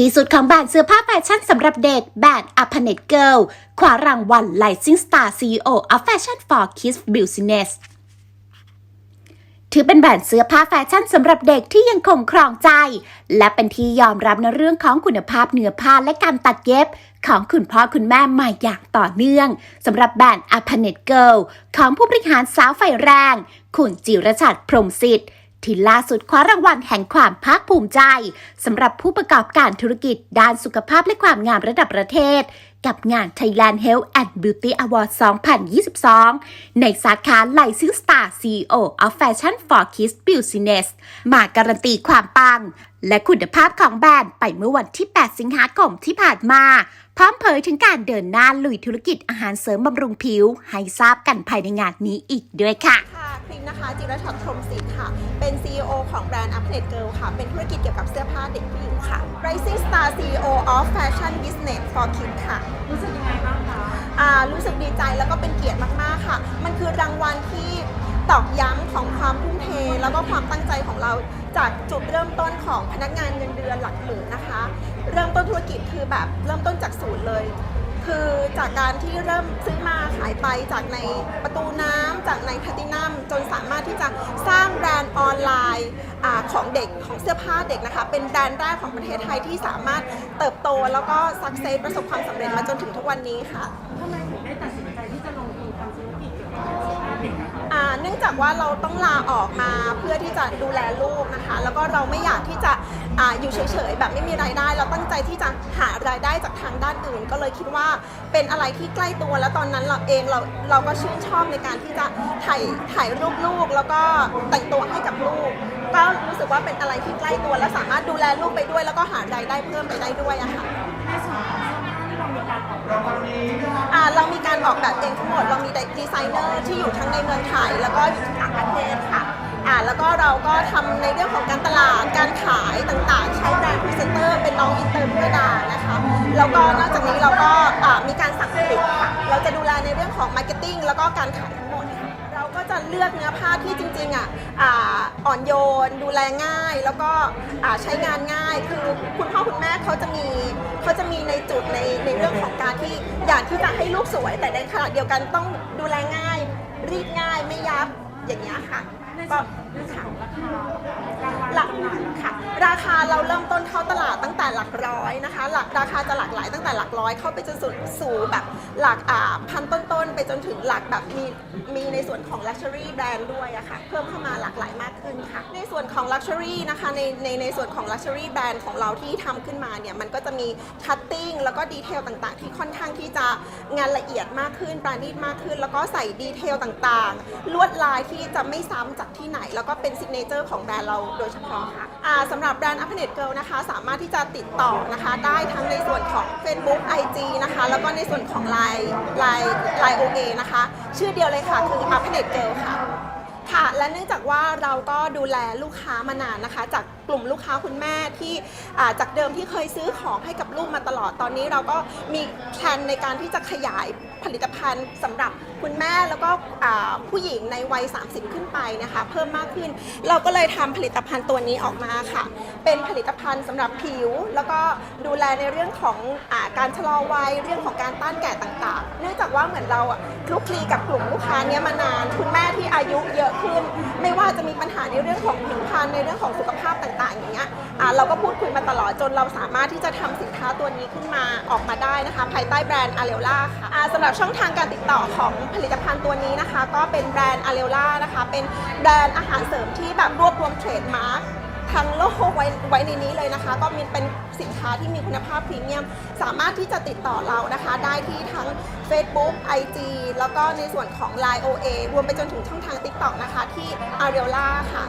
ที่สุดของแบรนด์เสื้อผ้าแฟชั่นสำหรับเด็กแบรนด์ a p a n e t Girl คว้ารางวัล Rising Star CEO of Fashion for Kids Business ถือเป็นแบรนด์เสื้อผ้าแฟชั่นสำหรับเด็กที่ยังคงครองใจ และเป็นที่ยอมรับในเรื่องของคุณภาพเนื้อผ้าและการตัดเย็บ ของคุณพ่อคุณแม่มาอย่างต่อเนื่องสำหรับแบรนด์ a p a n e t Girl ของผู้บริหารสาวไฟแรง คุณจิรชัดพรหมสิทธิ์ ที่ล่าสุดคว้ารางวัลแห่งความภาคภูมิใจสำหรับผู้ประกอบการธุรกิจด้านสุขภาพและความงามระดับประเทศ กับงาน Thailand Health and Beauty Award 2022 ในสาขา Rising Star CEO of Fashion for Kids Business มาการันตีความปัง และคุณภาพของแบรนด์ไปเมื่อวันที่ 8 สิงหาคมที่ผ่านมา พร้อมเผยถึงการเดินหน้าลุยธุรกิจอาหารเสริมบำรุงผิว ให้ทราบกันภายในงานนี้อีกด้วยค่ะ มนะคะ จิรชัดพรหมศิษฐ์ค่ะ เป็น CEO ของแบรนด์ u p n e t Girl ค่ะ เป็นธุรกิจเกี่ยวกับเสื้อผ้าเด็กผู้หญิงค่ะ Rising Star CEO of Fashion Business for Kids ค่ะ รู้สึกยังไงบ้างคะอ่ารู้สึกดีใจแล้วก็เป็นเกียรติมาก ๆ ค่ะ มันคือรางวัลที่ตอกย้ำของความทุ่มเท แล้วก็ความตั้งใจของเราจากจุดเริ่มต้นของพนักงานเงินเดือนหลักหมื่นนะคะ เริ่มต้นธุรกิจคือแบบเริ่มต้นจากศูนย์เลย คือจากการที่เริ่มซื้อมาขายไปจากในประตูน้ำจากในแพลตินัมจนสามารถที่จะสร้างแบรนด์ออนไลน์อาของเด็กของเสื้อผ้าเด็กนะคะ เป็นแบรนด์แรกของประเทศไทยที่สามารถเติบโตแล้วก็สักเซสประสบความสำเร็จมาจนถึงทุกวันนี้ค่ะทำไมถึงได้ตัดสินใจที่จะลงทุนทำธุรกิจเกี่ยวกับเสื้อผ้าเด็กอะคะอ่าเนื่องจากว่าเราต้องลาออกมาเพื่อที่จะดูแลลูกนะคะ แล้วก็เราไม่อยากที่จะ อาอยู่เฉยๆแบบไม่มีรายได้ เราตั้งใจที่จะหารายได้จากทางด้านอื่น ก็เลยคิดว่าเป็นอะไรที่ใกล้ตัวแล้วตอนนั้นเราเองเราเราก็ชื่นชอบในการที่จะถ่ายถ่ายรูปลูก แล้วก็แต่งตัวให้กับลูก ก็รู้สึกว่าเป็นอะไรที่ใกล้ตัวและสามารถดูแลลูกไปด้วย แล้วก็หารายได้เพิ่มไปได้ด้วยอะค่ะในส่วนของเสื้อผ้าที่เรามีการออกแบบอ่าเรามีการออกแบบเองทั้งหมด เรามีดีไซเนอร์ที่อยู่ทั้งในเมืองไทยแล้วก็อยู่ที่ต่างประเทศค่ะอ่า แล้วก็เราก็ทำในเรื่องของการตลาด การขายต่างๆ ใช้แบรนด์พรีเซนเตอร์ เป็นน้องอินเตอร์เพื่อดานะคะ แล้วก็นอกจากนี้เราก็อ่ามีการสั่งผลิตค่ะ เราจะดูแลในเรื่องของมาร์เก็ตติ้งแล้วก็การขายทั้งหมดค่ะเราก็จะเลือกเนื้อผ้าที่จริงๆอะอ่าอ่อนโยน ดูแลง่าย แล้วก็อ่าใช้งานง่าย คือคุณพ่อคุณแม่เขาจะมีเขาจะมีในจุดในในเรื่องของการที่อยากที่จะให้ลูกสวย แต่ในขณะเดียวกันต้องดูแลง่าย รีดง่ายไม่ยับอย่างเงี้ยค่ะ ในก็ส่วนในส่วนของราคาหลักหน่ายค่ะราคาเราเริ่มต้นเข้าตลาดตั้งแต่หลักร้อยนะคะ หลักราคาจะหลากหลายตั้งแต่หลักร้อยเข้าไปจนสู่สู่แบบหลักอ่าพันต้นๆ ไปจนถึงหลักแบบมีมีในส่วนของ Luxury Brand ด้วยอะค่ะเพิ่มเข้ามาหลากหลายมากขึ้นค่ะ ในส่วนของ Luxury นะคะในในในส่วนของ Luxury Brand ของเราที่ทำขึ้นมาเนี่ยมันก็จะมีคัตติ้งแล้วก็ดีเทลต่างๆ ที่ค่อนข้างที่จะงานละเอียดมากขึ้นปราณีตมากขึ้น แล้วก็ใส่ดีเทลต่างๆ ลวดลายที่จะไม่ซ้ำจากที่ไหน แล้วก็เป็นซิกเนเจอร์ของแบรนด์เราโดยเฉพาะค่ะะสำหรับแบรนด์ u p n e t Girl นะคะ สามารถที่จะติดต่อนะคะ ได้ทั้งในส่วนของ Facebook IG นะคะ แล้วก็ในส่วนของ Line Line Line OA นะคะ ชื่อเดียวเลยค่ะ คือ u p n e t Girl ค่ะค่ะ และเนื่องจากว่าเราก็ดูแลลูกค้ามานานนะคะ จาก กลุ่มลูกค้าคุณแม่ที่จากเดิมที่เคยซื้อของให้กับลูกมาตลอดตอนนี้เราก็มีแพลนในการที่จะขยายผลิตภัณฑ์สำหรับคุณแม่แล้วก็ผู้หญิงในวัย 30 ขึ้นไปนะคะ เพิ่มมากขึ้น เราก็เลยทำผลิตภัณฑ์ตัวนี้ออกมาค่ะ เป็นผลิตภัณฑ์สำหรับผิว แล้วก็ดูแลในเรื่องของอการชะลอวัยเรื่องของการต้านแก่ต่างๆ เนื่องจากว่าเหมือนเราคลุกคลีกับกลุ่มลูกค้านี้มานาน คุณแม่ที่อายุเยอะขึ้น ไม่ว่าจะมีปัญหาในเรื่องของผิวพรรณในเรื่องของสุขภาพต่างๆ อย่างเงี้ยเราก็พูดคุยมาตลอดจนเราสามารถที่จะทำสินค้าตัวนี้ขึ้นมาออกมาได้นะคะ ภายใต้แบรนด์อาเ e ล่าค่ะสำหรับช่องทางการติดต่อของผลิตภัณฑ์ตัวนี้นะคะ ก็เป็นแบรนด์อาเ e ล่านะคะ เป็นแบรนด์อาหารเสริมที่แบบรวบรวมเทรดมาร์คทั้งโลกไว้ไว้ในนี้เลยนะคะ ก็มีเป็นสินค้าที่มีคุณภาพพรีเมียม สามารถที่จะติดต่อเรานะคะ ได้ที่ทั้ง Facebook IG แล้วก็ในส่วนของ Line OA รวมไปจนถึงช่องทาง TikTok นะคะ ที่ a r e o l a ค่ะ